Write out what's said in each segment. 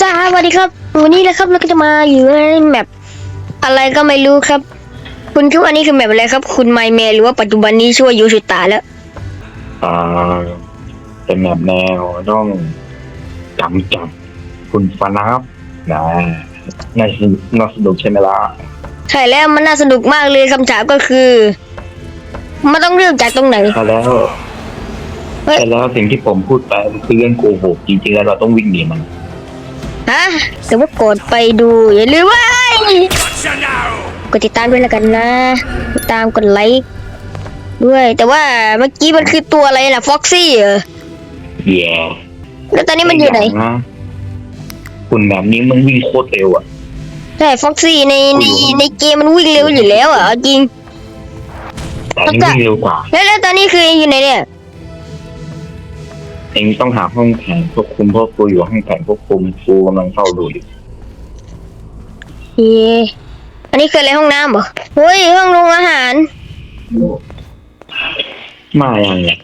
สวัสดีครับวันนี้นะครับเราก็จะมาอยู่ในแมปอะไรก็ไม่รู้ครับ คุณคิดว่านี่คือแมปอะไรครับ คุณไมเมหรือว่าปัจจุบันนี้ช่วยยูสุตาแล้วอ่าเป็นแบบแนวต้องกำจับคุณฟานับนะน่าสนุกน่าสนุกใช่ไหมล่ะใช่แล้วมันน่าสนุกมากเลยคำถามก็คือมันต้องเริ่มจากตรงไหนใช่แล้วเฮ้ยใช่แล้วสิ่งที่ผมพูดไปมันคือเรื่องโกหกจริงๆแล้วเราต้องวิ่งหนีมัน ฮะแต่ว่ากดไปดูอย่าลืมว่ากดติดตามด้วยแล้วกันนะติดตามกดไลค์ด้วย แต่ว่าเมื่อกี้มันคือตัวอะไรล่ะฟ็อกซี่เหรอแย่แล้วตอนนี้มันอยู่ไหนนะคุณแบบนี้มันวิ่งโคตรเร็วอะใช่ฟ็อกซี่ในในในเกมมันวิ่งเร็วอยู่แล้วอะเอาจริงแต่นี่วิ่งเร็วกว่าแล้วแล้วตอนนี้คืออยู่ไหนเนี่ย เองต้องหาห้องแผนควบคุมเพราะกูอยู่ห้องแผนควบคุมกูกำลังเฝ้าดูอยู่เย่อันนี้คืออะไรห้องน้ำเหรอเฮ้ยห้องโรงอาหาร มาอย่างเนี่ย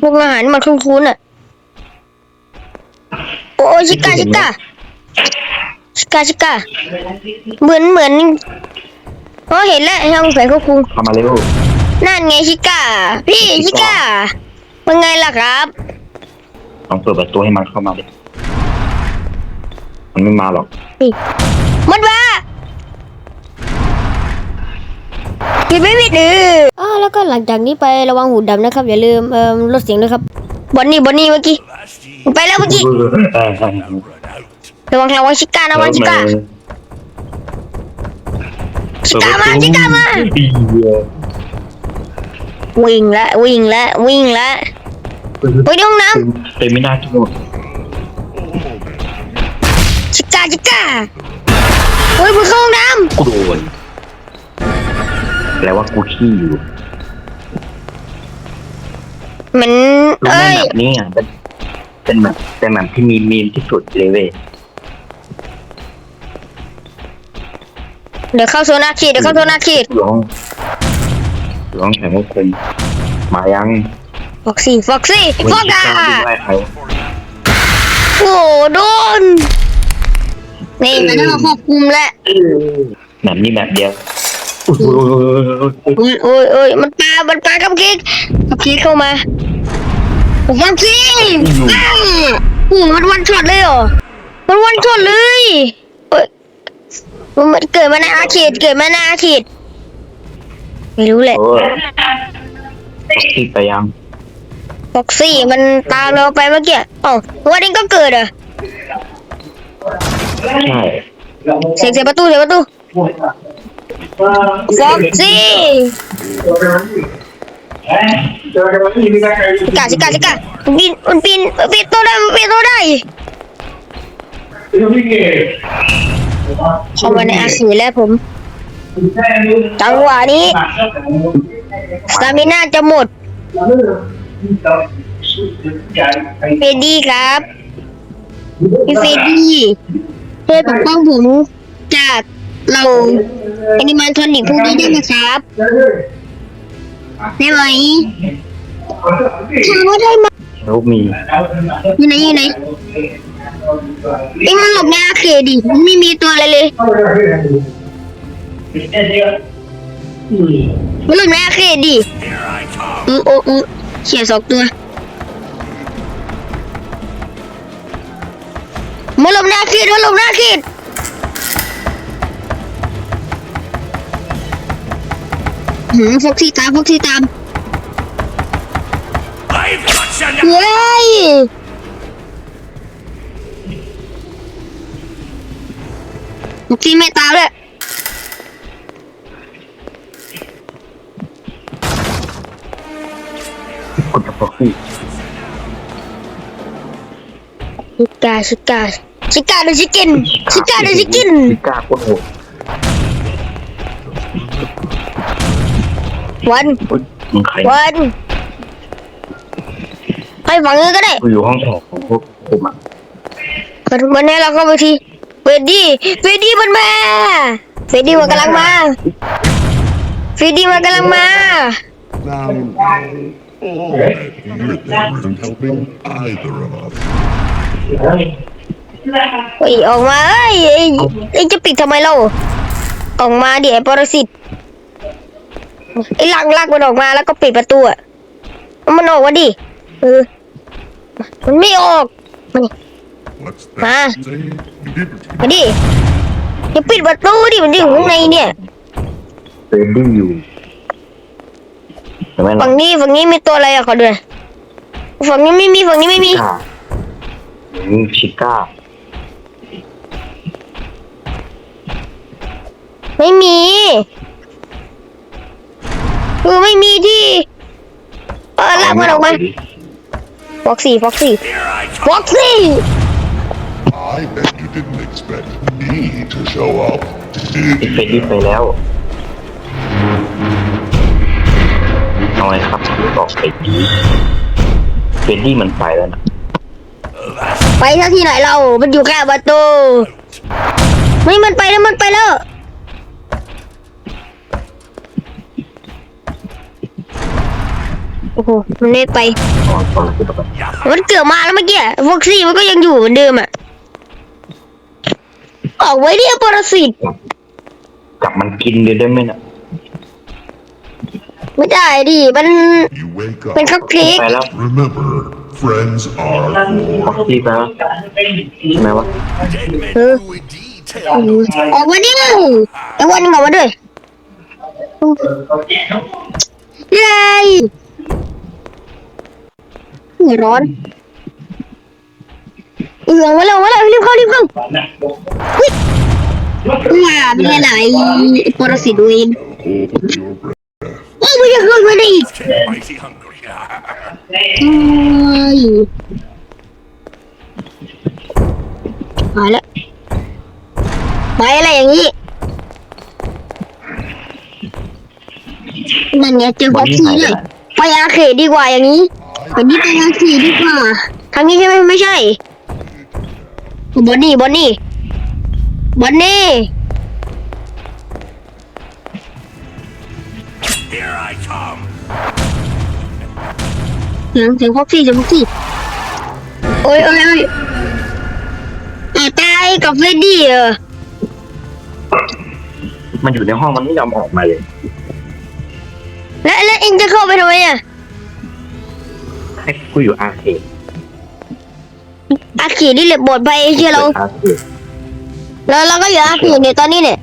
โรงอาหารมันคุ้นๆอะ โอ้ยชิก้าชิก้าชิก้าชิก้าเหมือนเหมือนอ๋อเห็นแล้วห้องแฝงควบคุมเข้ามาเร็วนั่นไงชิก้าพี่ชิก้า เป็นไงล่ะครับ ลองเปิดประตูให้มันเข้ามาดิมันไม่มาหรอกหมดว่าผิดไม่ผิดเอออ๋อแล้วก็หลังจากนี้ไประวังหูดำนะครับ อย่าลืมเอ่อลดเสียงด้วยครับบอนนี่บอนนี่เมื่อกี้ไปแล้วเมื่อกี้เออระวังระวังชิก้าระวังชิก้าชิก้ามาชิก้ามาวิ่งละวิ่งละวิ่งละ ไปในห้องน้เต็มไม่น่ากินหมดำชิก้าชิก้าเฮ้ยมึงเข้าห้องน้กูโดนแปลว่ากูขี้อยู่ำเหมือนรู้ไหมเอ้ยแบบนี้อะเป็นเป็นแบบเป็นแบบที่มีมีมที่สุดเลยเว้ยเดี๋ยวเข้าโซนอาคีดเดี๋ยวเข้าโซนอาคีดร้องร้องแข่งควบคุมมายัง ฟ็อกซี่ฟ็อกซี่ฟ็อกกอะไล่ใครโอ้โดนนี่มันต้องควบคุมแหละแบบนี้แบบเดียวโอ้ยโอ้ยโอ้ยมันปามันปากับคิกกับคิกเข้ามาวันคิกอ้าวโอ้โหมันวันช็อตเลยเหรอมันวันช็อตเลยเอ้ยมันเกิดมาในอาเขตเกิดมาในอาเขตไม่รู้แหละโอ้ยขี้ไปยัง ฟ็อกซี่มันตามเราไปเมื่อกี้เอ้าวันนี้ก็เกิดเหรอะใช่เสียงเสียงประตูเสียงประตูฟ็อกซี่ชิกาชิกาชิกาปีนมันปีนมันปีนตัวได้มันปีนตัวได้เข้ามาในอาคีแล้วผมจังหวะนี้สตามิน่าจะหมด เฟรดดี้ครับพี่เฟรดดี้ช่วยปกป้องผมจากเราแอนิมันทอนิกพวกนี้ได้ไหมครับได้ไหมถามว่าได้ไหมแล้วมีอยู่ไหนอยู่ไหนไอ้มันหลบในอาเขตดิมันไม่มีตัวอะไรเลยมันหลบในอาเขตดิเออโอ้โอ้ เขี่ยสองตัวมันหลบในอาเขตมันหลบในอาเขตหืมฟกซี่ตามฟกซี่ตามเฮ้ยฟกซี่ไม่ตามเลย กูจะบอกพี่ชิกาชิกาชิกาเดชิกินชิกาเดชิกินชิก้าโคตรโหดวันอุ๊ยมึงใครวันไปฝั่งนี้ก็ได้กูอยู่ห้องแถวของพวกผมอะวันนี้เราเข้าไปทีเฟรดดี้เฟรดดี้มันมาเฟรดดี้มันกำลังมาเฟรดดี้มันกำลังมา Now, oh, you isn't helping either of us. เฮ้ยออกมาเอ้ยเอ้ยเอ้จะปิดทำไมเราออกมาเดี๋ยวปรสิตไอ้ลักลักมันออกมาแล้วก็ปิดประตูอะเอามันออกมาดิเออมันไม่ออกมานี่ What's Ah. that? Say you didn't. มาดิอย่าปิดประตูดิมันอยู่ข้างในเนี่ยเฟรดดี้อยู่ ใช่ไหมล่ะฝั่งนี้ฝั่งนี้มีตัวอะไรอะขอดูหน่อยฝั่งนี้ไม่มีฝั่งนี้ไม่มี ก้าอืมชิก้าไม่มีเออไม่มีที่ เออลากมันออกมาฟ็อกซี่ฟ็อกซี่ฟ็อกซี่ I bet you didn't expect me to show up. ติดเฟรดดี้ไปแล้ว เอาไงครับบอกเฟรดดี้เฟรดดี้มันไปแล้วนะไปสักที่ไหนเรา มันอยู่แค่ประตูไม่มันไปแล้วมันไปแล้ว โอ้โห มันไม่ไปอ๋อตอนที่แบบมันเกือบมาแล้วเมื่อกี้ฟ็อกซี่มันก็ยังอยู่เหมือนเดิมอะ ออกไว้เนี่ยปรสิตจับมันกินเลยได้ไหมน่ะ ไม่ได้ดิมัน You wake เป็น up. คัพเค้กไปแล้ว Remember, friends are ฟ็อก for ซี่ไปแล้วใช่ไหมวะเออออกมาดิไอ้วันนึงออกมาด้วยเย้หัวร้อนเออมาแล้วมาแล้วรีบเข้ารีบเข้าเฮ้ยว้าเป็นไงล่ะไอ้ปรสิตเวน hold your breath. โอ้ไม่อยากขึ้นมาดิ Mighty hungry. เอ้ยมาแล้วไปอะไรอย่างนี้ นั่นไงเจอฟ็อกซี่เลยไปอาเขตดีกว่าอย่างนี้ไปนี่ไปอาเขตดีกว่า ทางนี้ใช่ไหมไม่ใช่บอนนี่บอนนี่บอนนี่ สียงเสียงฟ็อกซี่เสียงฟ็อกซี่โอ้ยโอ้ยโอ้ยอะตายกับเฟรดดี้เออมันอยู่ในห้องมันไม่ยอมออกมาเลย แล้วแล้วเองจะเข้าไปทำไมอะให้กูอยู่อาร์เคดอาขีนี่แหละบทไปเชื่อเราอาร์เคดแล้วเราก็อยู่อาขีเนี่ยตอนนี้เนี่ย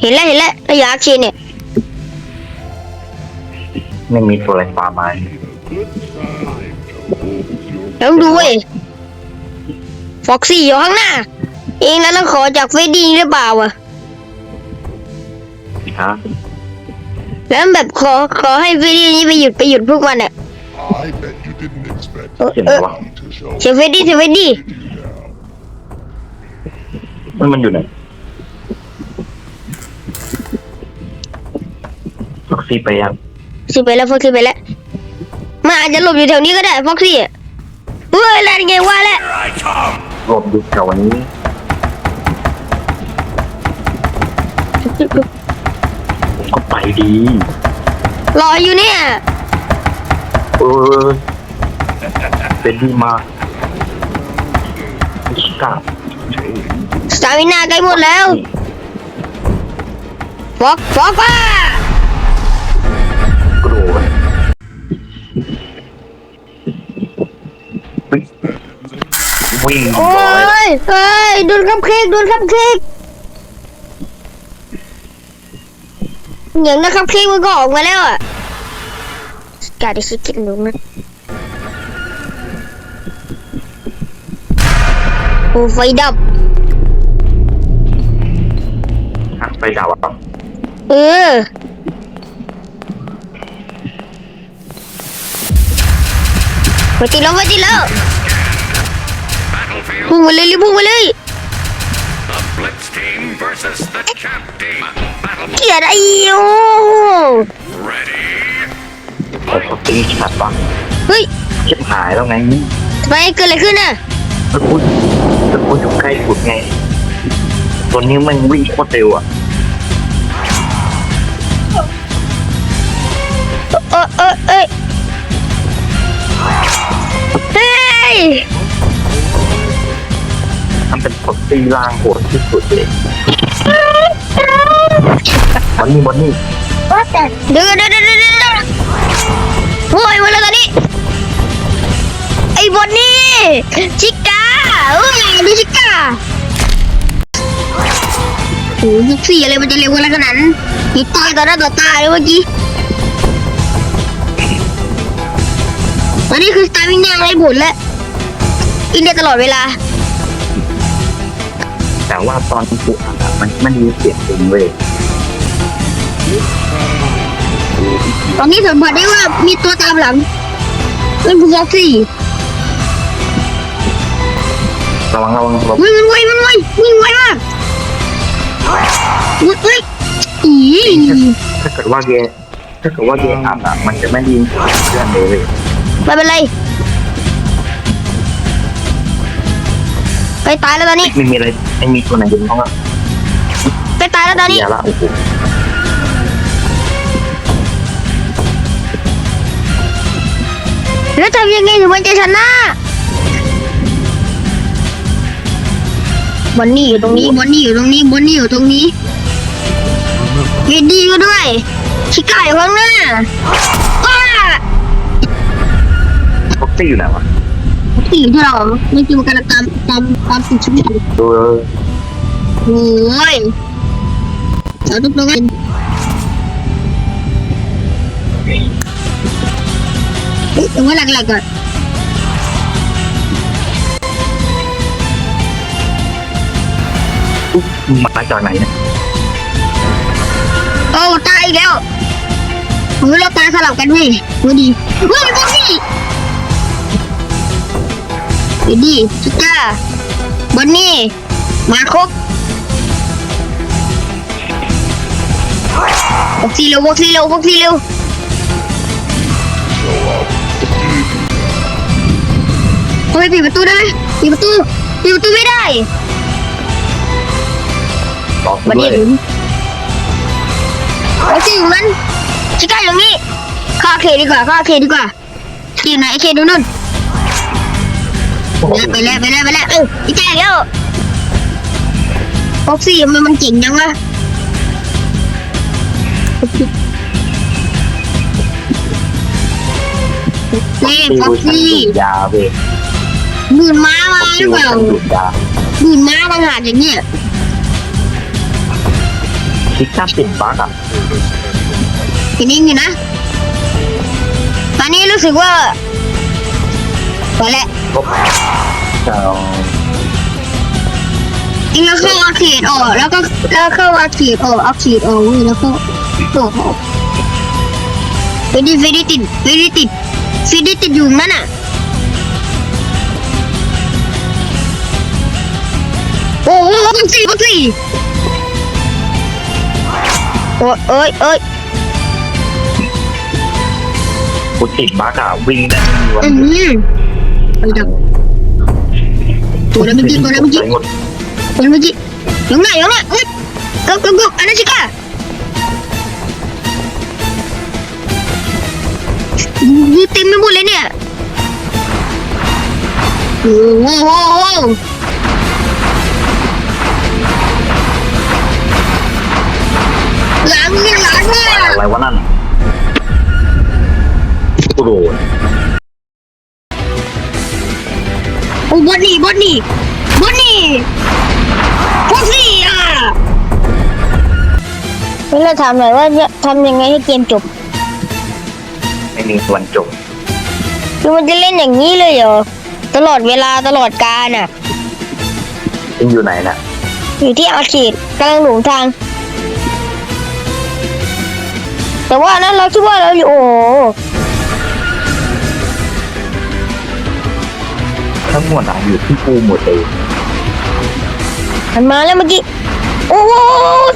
เห็นแล้วเห็นแล้วเราอยู่อาขีเนี่ยไม่มีตัวอะไรตามมา A good time to hold your ต้องดูเว้ยฟ็อกซี่อยู่ข้างหน้า เองแล้วต้องขอจากเฟรดดี้หรือเปล่าอะฮะแล้วแบบขอขอให้เฟรดดี้นี้ไปหยุดไปหยุดพวกมันอะ I bet you didn't expect เออเห็นเอ me ไหมอวะ to show เสียงเฟรดดี้เสียงเฟรดดี้ you now. มันมันอยู่ไหนฟ็อกซี่ไปยังสิไปแล้วฟ็อกซี่ไปแล้ว มันอาจจะหลบอยู่แถวนี้ก็ได้ฟ็อกซี่อะเฮ้ยอะไรไงว่าแล้ว Here I come. รวมอยู่แถวนี้ก็ไปดีรออยู่เนี่ยเออเป็นดีมากชิก้าสตามินาใกล้หมดแล้วฟอกฟอกว่า วิ่งโอ้ร้อยยเฮ้ยโดนคัพเค้กโดนคัพเค้กอย่างนั้นคัพเค้กมันก็ออกมาแล้วอะกาดิชิคิดลุงนะโอ้ไฟดับ หักไปดาวอะเออ ไปติดแล้วไปติดแล้ว Battlefield. พุ่งมาเลยรีบพุ่งมาเลย The Blitz team versus the Champ team. Battle เกลียดไอ้โอ้ ready. แต่เขาตีชัดปะเฮ้ยเจ็บหายแล้วไงทำไมเกิดอะไรขึ้นน่ะแล้วคุณแล้วคุณอยู่ใกล้สุดไงตัวนี้มันวิ่งโคตรเร็วอะ เฮ้ยตีล่างโหดที่สุดเลยวันนี้วันนี้เดี๋ยวเดี๋ยวเดี๋ยวเดี๋ยวเดี๋ยวโอ้ยมาแล้วตอนนี้ไอ้บอนนี่ชิก้าเอ้ยดูชิก้าโอ้ยสี่อะไรมันจะเร็วขนาดนั้นนี่ตายต่อหน้าต่อตาเลยเมื่อกี้ตอนนี้คือสตาร์วิ่งแดงไรผลแล้ว อินเดียตลอดเวลา แต่ว่าตอนที่กูอ่านอะมันมันมีเสียงเองเว้ยตอนนี้สัมผัสได้ว่ามีตัวตามหลังเป็นผู้ฟ็อกซี่ระวังระวังระวังวิ่งมันไวมันไววิ่งไวมากวิ่งเฮ้ยอีถ้าเกิดว่าเกถ้าเกิดว่าเกอ่านอะมันจะไม่ได้ยินเสียงเพื่อนเลยเว้ยไม่เป็นไร ไปตายแล้วตอนนี้ไม่มีอะไรไม่มีตัวไหนยินเขาอะไปตายแล้วตอนนี้เสียละโอ้โหแล้วทำยังไงถึงมันจะชนะบอนนี่อยู่ตรงนี้บอนนี่อยู่ตรงนี้บอนนี่อยู่ตรงนี้เฮดดี้ก็ด้วยชิก้าอยู่ข้างหน้าอ้าฟ็อกซี่อยู่ไหนวะ ตีอยู่ที่เราไม่จริงมันกำลังตามตามตามติดชีวิตอยู่ดูโอ้ยเราทุกตัวกันเฮ้ยแต่ว่าหลักๆก่อนมาจากไหนเนี่ยโอ้ตายแล้วเฮ้ยเราตายสลับกันเว้ยดูดีเฮ้ยบอนนี่ดูดีชิก้าบอนนี่ มาครบวอกซี่เร็ววอกซี่เร็ววอกซี่เร็วเฮ้ยปิดประตูได้ไหมปิดประตูปิดประตูไม่ได้บอกบันด้วนี้ยถึงโอเคอยู่นั้นชิก้าอยู่นี่ฆ่าเคดีกว่าฆ่าเคดีกว่าเคอยู่ไหนไอ้เคดูนู่น ไปแล้วไปแล้วไปแล้วเอออีแจ้งแล้วฟ็อกซี่มันมันเจ๋งจังวะนี่ฟ็อกซี่ดูดยาเว้ยดูดม้ามาหรือเปล่าดูดยาดูดม้าต่างหากอย่างเงี้ยคิดค่าติดบั๊กอะทีนี้อยู่นะ ตอนนี้รู้สึกว่า พอแล้วก็จะเองแล้วเข้าอาเขตออกแล้วก็แล้วเข้าอาเขตออกอาเขตออกเว้ยแล้วก็ตกออกเฟรดดี้เฟรดดี้ติดเฟรดดี้ติดเฟรดดี้ติดอยู่นั่นน่ะโอ้โหบังสี่บังสี่โอ้ยเอ้ยเอ้ยกูติดบั๊กอะวิ่งได้ไม่มีวันอืหยุด ม ไปดับตัวนั้นเมื่อกี้ตัวนั้นเมื่อกี้หมดตัวนั้น นนี่บอนนี่บอนนี่พวกสี่อะเราถามหน่อยว่าจะทำยังไงให้เกมจบ ไม่มีวันจบ คือมันจะเล่นอย่างนี้เลยเหรอ ตลอดเวลาตลอดกาลอะยังอยู่ไหนน่ะ อยู่ที่อาร์เคดกำลังหลงทาง แต่ว่านั้นเราคิดว่าเราอยู่โอ้โห ทั้งหมดอะอยู่ที่กูหมดเลยมันมาแล้วเมื่อกี้ โอ้โห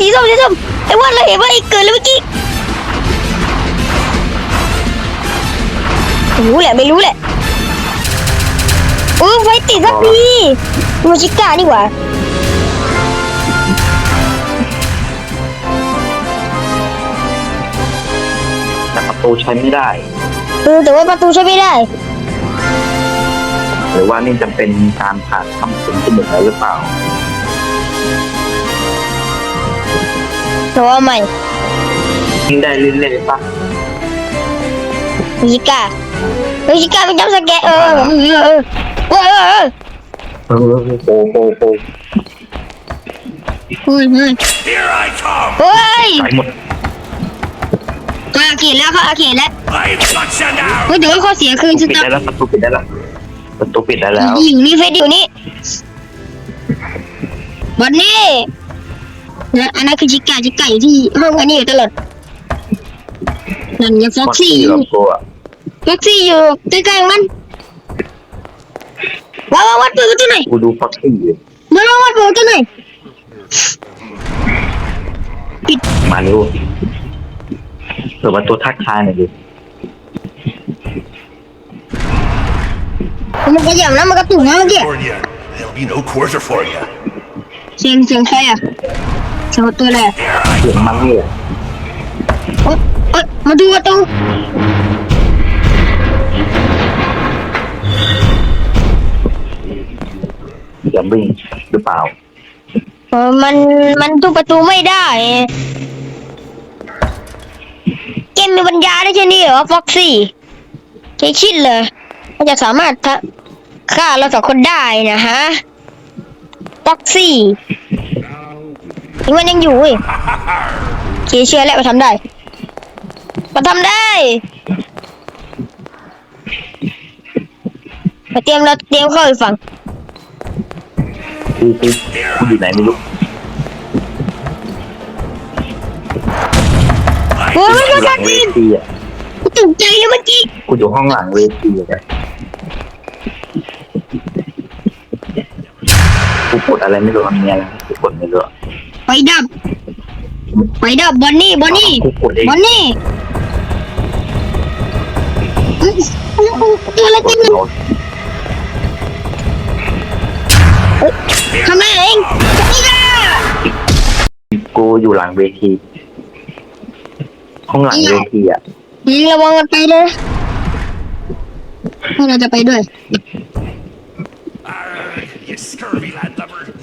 สีส้มสีส้มไอ้ว่าเราเห็นว่าไอ้เกิดแล้วเมื่อกี้ไม่รู้แหละไม่รู้แหละเออไฟติดสักทีมูชิก้านี่หว่าแต่ประตูใช้ไม่ได้เออแต่ว่าประตูใช้ไม่ได้ห รือว่านี่จะเป็นการผ่านคำสุนที่หนึ่งแล้วหรือเปล่าแต่ว่าใหม่ยิงได้เรื่อยๆปะมิชิก้ามิชิก้าเป็นจำสแกร์เออเออเออเออเออเออเออโอ้โหโอ้เฮ้ยเฮ้ย Here I come! เฮ้ยตายหมดก็อาเขตแล้วเขาอาเขตแล้ว I've got you now! เฮ้ยแต่ว่าข้อเสียคือปิสดตาได้ร์แล้วประตูปิดได้แล้ว ประตูปิดได้แล้วอยู่นี่เฟซอยู่นี่บอนนี่และอันนั้นคือชิก้าชิก้าอยู่ที่ห้องอันนี้อยู่ตลอดนั่นไงฟ็อกซี่อยู่กับกูอะฟ็อกซี่อยู่ใกล้ๆมันว้าวว้าววัดเปิดประตูหน่อยกูดูฟักซี่อยู่ว้าวว้าววัดเปิดประตูหน่อยมาเร็วเปิดประตูทักทายหน่อยดิ มันกระหย่ำแล้วมันกระตุกนะเมื่อกี้ For you. There'll be no quarter for you. เสียงเสียงใครอะเสียงประตูอะไรอะ Here I เสียงมันนี่แหละเอ้ยเอ้ยมาดูประตูเสียงวิ่งหรือเปล่าเออมันมันทุบประตูไม่ได้เกมมีปัญญาได้แค่นี้เหรอฟ็อกซี่ใช้คิดเลยมันจะสามารถทะ ฆ่าเราสองคนได้นะฮะฟ็อกซี่มันยังอยู่เว้ยโอเคเชื่อแล้วมาทำได้มาทำได้มาเตรียมเราเตรียมเข้าไปฟังกูกูกูอยู่ไหนไม่รู้โอ้ยกูมันหก็ลังเวจริงทีอะตกใจเลยเมื่อกี้กูอยู่ห้องหลังเวทีอะ กูกดอะไรไม่รู้อันเนี้ยนะกูกดไม่รู้อะไปดับ ไปดับบอนนี่บอนนี่กูกดเองบอนนี่อื้ออื้ออื้อตัวอะไรกันเนี่ยทำไมเองนี่ค่ะกูอยู่หลังเวทีห้องหลังเวทีอะยิงระวังกันไปเลยพวกเราจะไปด้วย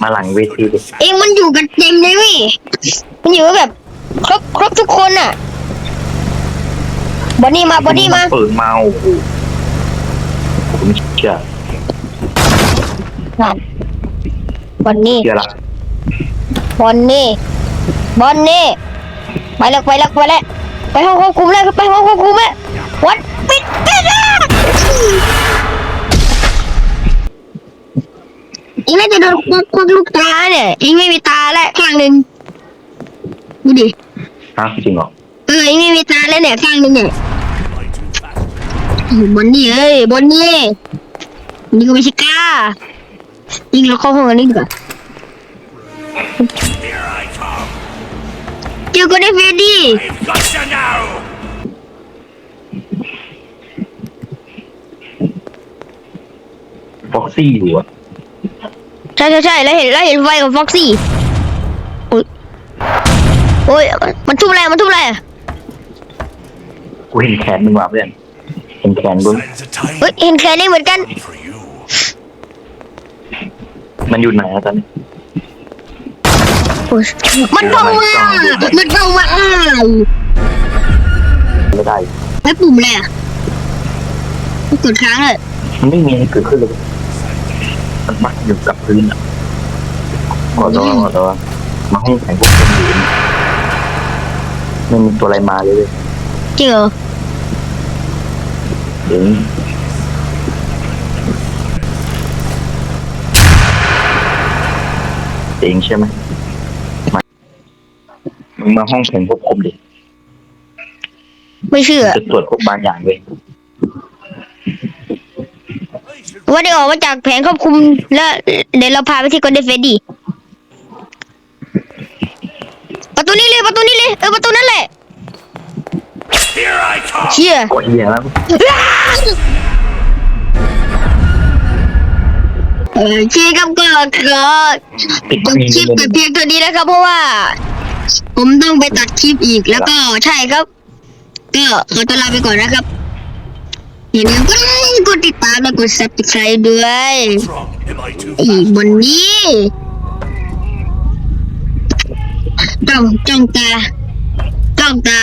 มาหลังเวทีดิเองมันอยู่กันเต็มเลยเว้ยมันอยู่แบบ ครบครบทุกคนอะบอนนี่มาบอนนี่มาเปิดเมาโอ้โหกูไม่เชื่อนั่นบอนนี่เชื่อละบอนนี่บอนนี่ไปแล้วไปแล้วไปแล้วไปห้องควบคุมแล้วไปห้องควบคุมแล้ววัดปิดปิดอะ เองน่าจะโดนควบควบลูกตาเนี่ยเองไม่มีตาแล้วข้างหนึ่งดูดิฮะจริงเหรอเออเองไม่มีตาแล้วเนี่ยข้างหนึ่งเนี่ย Am I too fast? โอ้โหบอนนี่เอ้ยบอนนี่บอนนี่ก็ไม่ใช่กล้ายิงเราเข้าห้องอันนี้ดีกว่า Here I come. เจอกันได้เฟรดดี้ I've got you now! ฟ็อกซี่อยู่อะ ใช่ใช่ใช่แล้วเห็นแล้วเห็นไฟของฟ็อกซี่โอ้ยโอ้ยมันทุบอะไรมันทุบอะไรอะกูเห็นแขนมึงว่ะเพื่อนเห็นแขนกู Signs of time เฮ้ยเห็นแค่นี้เหมือนกัน for you. มันอยู่ไหนอะตอนนี้โอ้ยมันเข้ามามันเข้ามาอ้าวไม่ได้แล้วปุ่มอะไรอะกดค้างเลยมันไม่มีอะไรเกิดขึ้นเลย มันมักอยู่กับพื้นอะขอโทษขอโทษมาห้องแข่งพวกคนอยู่นี่ไม่มีตัวอะไรมาเลยเว้ยจริงเหรอเดี๋ยวนี้เองใช่ไหมมามึงมาห้องแข่งควบคุมดิไม่เชื่อจะตรวจพวกบางอย่างเว้ย ว่าได้ออกมาจากแผงควบคุมแล้วเดี๋ยวเราพาไปที่กอนเดฟเฟดดี้ประตูนี้เลยประตูนี้เลยเออประตูนั่นแหละเชี่ยกดเหี้ยแล้วเออชี่ยครับก็ก็ติดจบคลิปแต่เพียงเท่านี้นะครับ เพราะว่า ผมต้องไปตัดคลิปอีกแล้วก็ใช่ครับ ก็ขอตัวลาไปก่อนนะครับ อย่าลืมกดติดตามและกด subscribe ด้วยอีบนนี้จ้องจ้องตาจ้องตา